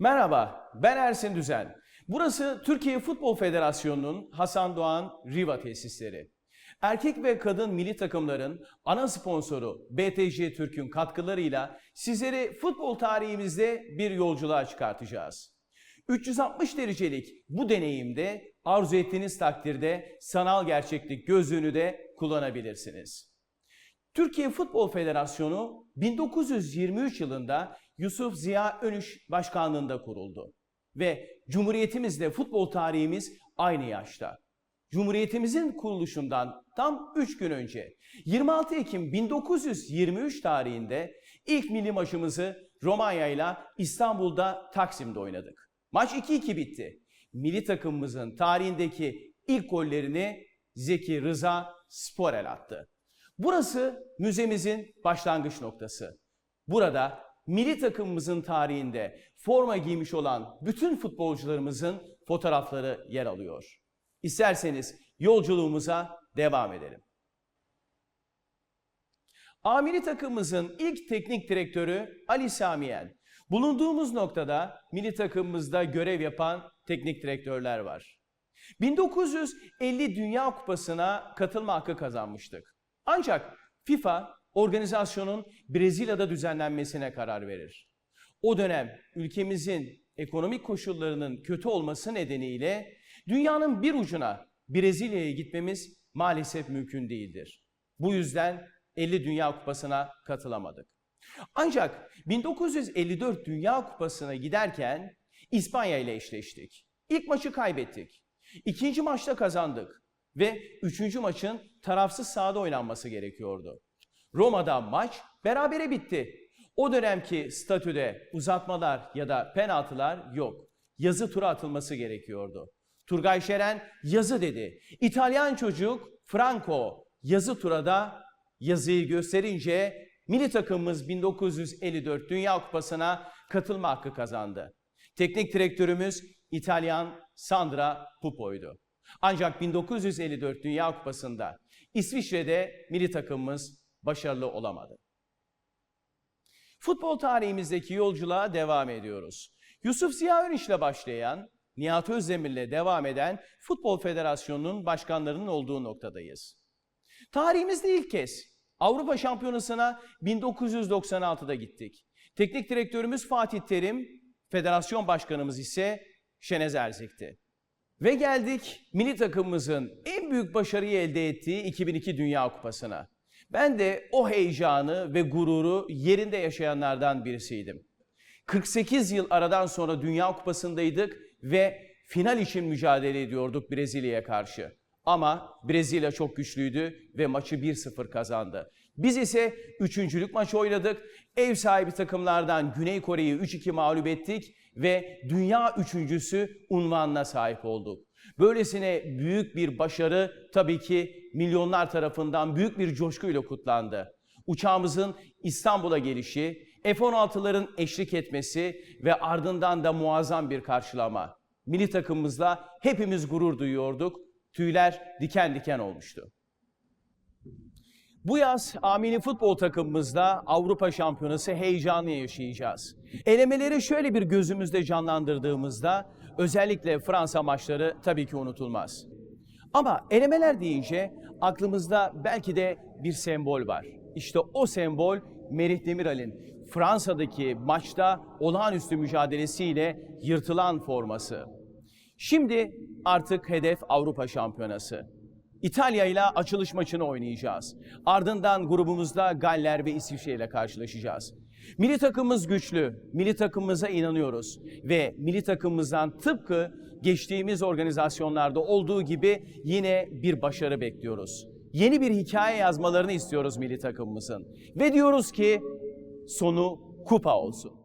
Merhaba, ben Ersin Düzen. Burası Türkiye Futbol Federasyonu'nun Hasan Doğan Riva tesisleri. Erkek ve kadın milli takımların ana sponsoru BTC Türk'ün katkılarıyla sizleri futbol tarihimizde bir yolculuğa çıkartacağız. 360 derecelik bu deneyimde arzu ettiğiniz takdirde sanal gerçeklik gözlüğünü de kullanabilirsiniz. Türkiye Futbol Federasyonu 1923 yılında Yusuf Ziya Önüş başkanlığında kuruldu. Ve Cumhuriyetimizle futbol tarihimiz aynı yaşta. Cumhuriyetimizin kuruluşundan tam 3 gün önce 26 Ekim 1923 tarihinde ilk milli maçımızı Romanya ile İstanbul'da Taksim'de oynadık. Maç 2-2 bitti. Milli takımımızın tarihindeki ilk gollerini Zeki Rıza Sporel attı. Burası müzemizin başlangıç noktası. Burada milli takımımızın tarihinde forma giymiş olan bütün futbolcularımızın fotoğrafları yer alıyor. İsterseniz yolculuğumuza devam edelim. A milli takımımızın ilk teknik direktörü Ali Samiyen. Bulunduğumuz noktada milli takımımızda görev yapan teknik direktörler var. 1950 Dünya Kupası'na katılma hakkı kazanmıştık. Ancak FIFA organizasyonun Brezilya'da düzenlenmesine karar verir. O dönem ülkemizin ekonomik koşullarının kötü olması nedeniyle dünyanın bir ucuna Brezilya'ya gitmemiz maalesef mümkün değildir. Bu yüzden 50 Dünya Kupası'na katılamadık. Ancak 1954 Dünya Kupası'na giderken İspanya ile eşleştik. İlk maçı kaybettik. İkinci maçta kazandık ve üçüncü maçın tarafsız sahada oynanması gerekiyordu. Roma'da maç berabere bitti. O dönemki statüde uzatmalar ya da penaltılar yok. Yazı tura atılması gerekiyordu. Turgay Şeren yazı dedi. İtalyan çocuk Franco yazı turada yazıyı gösterince milli takımımız 1954 Dünya Kupası'na katılma hakkı kazandı. Teknik direktörümüz İtalyan Sandra Pupo'ydu. Ancak 1954 Dünya Kupası'nda İsviçre'de milli takımımız başarılı olamadı. Futbol tarihimizdeki yolculuğa devam ediyoruz. Yusuf Ziya Önüş ile başlayan, Nihat Özdemir ile devam eden Futbol Federasyonu'nun başkanlarının olduğu noktadayız. Tarihimizde ilk kez Avrupa Şampiyonası'na 1996'da gittik. Teknik direktörümüz Fatih Terim, federasyon başkanımız ise Şenez Erzik'ti. Ve geldik milli takımımızın en büyük başarıyı elde ettiği 2002 Dünya Kupası'na. Ben de o heyecanı ve gururu yerinde yaşayanlardan birisiydim. 48 yıl aradan sonra Dünya Kupası'ndaydık ve final için mücadele ediyorduk Brezilya'ya karşı. Ama Brezilya çok güçlüydü ve maçı 1-0 kazandı. Biz ise üçüncülük maçı oynadık. Ev sahibi takımlardan Güney Kore'yi 3-2 mağlup ettik ve dünya üçüncüsü unvanına sahip olduk. Böylesine büyük bir başarı tabii ki milyonlar tarafından büyük bir coşkuyla kutlandı. Uçağımızın İstanbul'a gelişi, F-16'ların eşlik etmesi ve ardından da muazzam bir karşılama. Milli takımımızla hepimiz gurur duyuyorduk. Tüyler diken diken olmuştu. Bu yaz Amini futbol takımımızda Avrupa Şampiyonası heyecanı yaşayacağız. Elemeleri şöyle bir gözümüzde canlandırdığımızda özellikle Fransa maçları tabii ki unutulmaz. Ama elemeler deyince aklımızda belki de bir sembol var. İşte o sembol Merih Demiral'in Fransa'daki maçta olağanüstü mücadelesiyle yırtılan forması. Şimdi artık hedef Avrupa Şampiyonası. İtalya ile açılış maçını oynayacağız. Ardından grubumuzda Galler ve İsviçre ile karşılaşacağız. Milli takımımız güçlü, milli takımımıza inanıyoruz ve milli takımımızdan tıpkı geçtiğimiz organizasyonlarda olduğu gibi yine bir başarı bekliyoruz. Yeni bir hikaye yazmalarını istiyoruz milli takımımızın ve diyoruz ki sonu kupa olsun.